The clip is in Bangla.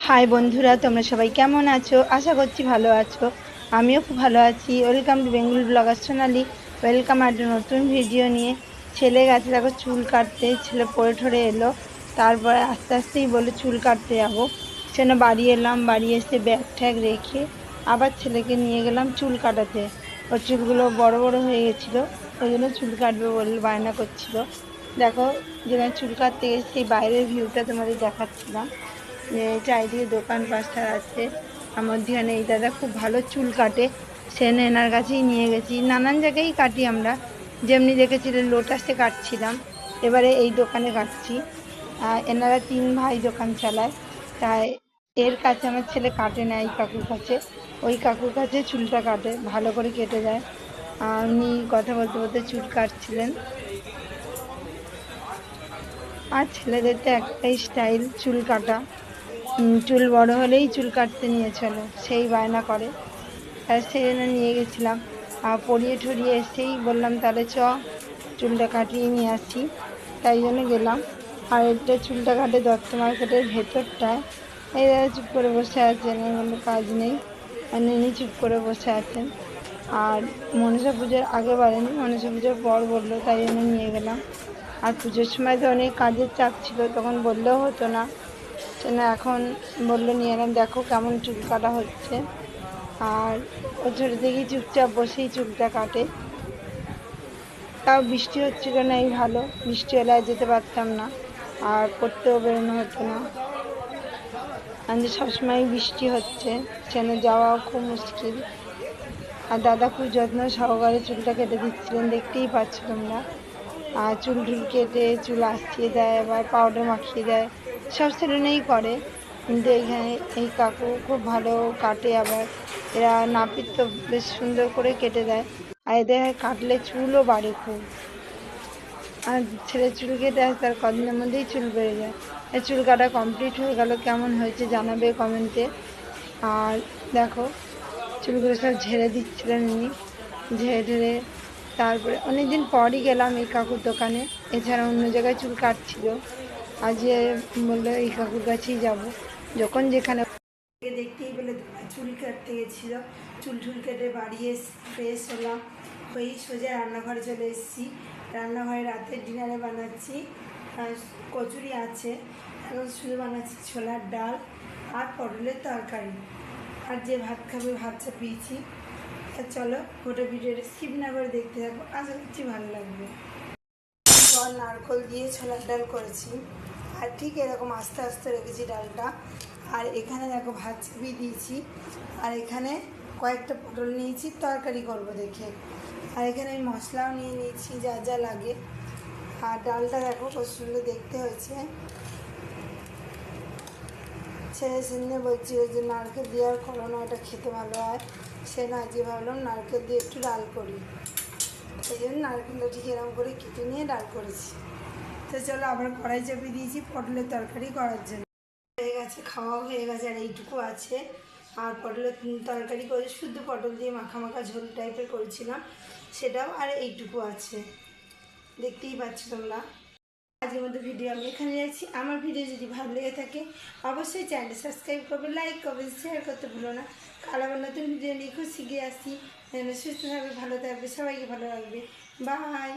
হাই বন্ধুরা, তোমরা সবাই কেমন আছো? আশা করছি ভালো আছো। আমিও খুব ভালো আছি। Welcome to Bengal blogger Sonali welcome একটা নতুন ভিডিও নিয়ে। ছেলে গেছে, দেখো চুল কাটতে। ছেলে পড়ে ঠরে এলো। তারপরে আস্তে আস্তেই বলে চুল কাটতে যাব। সেজন্য বাড়ি এলাম। বাড়ি এসে ব্যাগ ট্যাগ রেখে আবার ছেলেকে নিয়ে গেলাম চুল কাটাতে। ওর চুলগুলো বড় বড় হয়ে গেছিল। ওই জন্য চুল কাটবে বলে বায়না করছিল। দেখো, যেখানে চুল কাটতে গেছি, সেই বাইরের ভিউটা তোমাদের দেখাচ্ছিলাম। চারিদিকে দোকান পাশার আছে। আর মধ্যখানে এই দাদা খুব ভালো চুল কাটে। সেন এনার কাছেই নিয়ে গেছি। নানান জায়গায় কাটি আমরা। যেমনি দেখেছিলেন লোটাসে কাটছিলাম। এবারে এই দোকানে কাটছি। আর এনারা তিন ভাই দোকান চালায়। তাই এর কাছে আমার ছেলে কাটে না এই কাকুর কাছে। ওই কাকুর কাছে চুলটা কাটে। ভালো করে কেটে দেয় উনি কথা বলতে বলতে চুল কাটছিলেন। আর ছেলেদের তো একটাই স্টাইল, চুল কাটা। চুল বড় হলেই চুল কাটতে নিয়ে চলো। সেই বায়না করে। আর সেই জন্য নিয়ে গেছিলাম। আর পরিয়ে ঠরিয়ে এসেই বললাম, তাহলে চ, চুলটা কাটিয়ে নিয়ে আসি। তাই জন্য গেলাম। আর এটা চুলটা কাটে দত্ত মার্কেটের ভেতরটায়। এই দাদা চুপ করে বসে আছেন, এর কোনো কাজ নেই। আর নিনি চুপ করে বসে আছেন। আর মনসা পুজোর আগে বলেনি মনসা পুজোর পর বলল, তাই জন্য নিয়ে গেলাম। আর পুজোর সময় তো অনেক কাজের চাপ ছিল, তখন বললেও হতো না। সেজন্য এখন বলল, নিয়ে এলাম, দেখো কেমন চুল কাটা হচ্ছে। আর ও ছোটো থেকেই চুপচাপ বসেই চুলটা কাটে। তাও বৃষ্টি হচ্ছিল না, এই ভালো। বৃষ্টি হলে যেতে পারতাম না, আর পড়তেও বেরোনো হতো না। যে সবসময় বৃষ্টি হচ্ছে সেখানে যাওয়াও খুব মুশকিল। আর দাদা খুব যত্ন সহকারে চুলটা কেটে দিচ্ছিলেন, দেখতেই পাচ্ছ তোমরা চুল টুল কেটে চুল আসিয়ে দেয়, আবার পাউডার মাখিয়ে দেয়। সব সেলুনেই করে। কিন্তু এইখানে এই কাকু খুব ভালো কাটে আবার। এরা নাপিত তো বেশ সুন্দর করে কেটে দেয়। আর এদের কাটলে চুলও বাড়ে খুব। আর ছেলে চুল কেটে আসে, তার কদিনের মধ্যেই চুল বেড়ে যায়। এই চুল কাটা কমপ্লিট হয়ে গেল, কেমন হয়েছে জানাবে কমেন্টে আর দেখো, চুলগুলো সব ঝেড়ে দিচ্ছিলেন উনি। ঝেড়ে ঝেড়ে তারপরে অনেকদিন পরই গেলাম এই কাকুর দোকানে। এছাড়া অন্য জায়গায় চুল কাটছিল। আজ বলল, এই কাকুর কাছেই যাব। যখন যেখানে দেখতেই পেলে চুল কাটতে গেছিল। চুল টুল কেটে বাড়ি এসে ফ্রেশ হলাম। হয়েই সোজা রান্নাঘরে চলে এসেছি। রান্নাঘরে রাতের ডিনারে বানাচ্ছি। কচুরি আছে। এখন শুধু বানাচ্ছি ছোলার ডাল আর পটলের তরকারি। আর যে ভাত খাবে ভাত চাপিয়েছি তা চলো গোটা ভিডিওটা স্কিপ দেখতে থাকব আশা করছি ভালো লাগবে। জল, নারকল দিয়ে ছোলার ডাল করেছি। আর ঠিক এরকম আস্তে আস্তে রেখেছি ডালটা। আর এখানে দেখো ভাত চাপিয়ে দিয়েছি। আর এখানে কয়েকটা পটল নিয়েছি, তরকারি করব দেখে। আর এখানে আমি মশলাও নিয়ে নিয়েছি, যা যা লাগে। আর ডালটা দেখো কত সুন্দর দেখতে হয়েছে। ছেলে সেদিনে বলছিল যে নারকেল দিয়ে আর করো না, এটা খেতে ভালো হয়। সে না, যে ভাবলাম নারকেল দিয়ে একটু ডাল করি। সেই জন্য নারকেলটা ঠিক এরকম করে কেটে নিয়ে ডাল করেছি। তো চলো আবার কড়াই চাপিয়ে দিয়েছি, পটলের তরকারি করার জন্য। হয়ে গেছে খাওয়া হয়ে গেছে, আর এইটুকু আছে। আর পটলের তরকারি করে শুদ্ধ পটল দিয়ে মাখা মাখা ঝোল টাইপের করেছিলাম, সেটাও আর এইটুকু আছে। দেখতেই পাচ্ছ তোমরা। আজকের মধ্যে ভিডিও আমি এখানে যাচ্ছি আমার ভিডিও যদি ভালো লেগে থাকে, অবশ্যই চ্যানেলটা সাবস্ক্রাইব করবে লাইক করবে শেয়ার করতে ভুলো না। কাল আবার নতুন ভিডিও নিয়ে খুব শিখে আসছি। সুস্থ থাকবে, ভালো থাকবে, সবাইকে ভালো রাখবে। বাই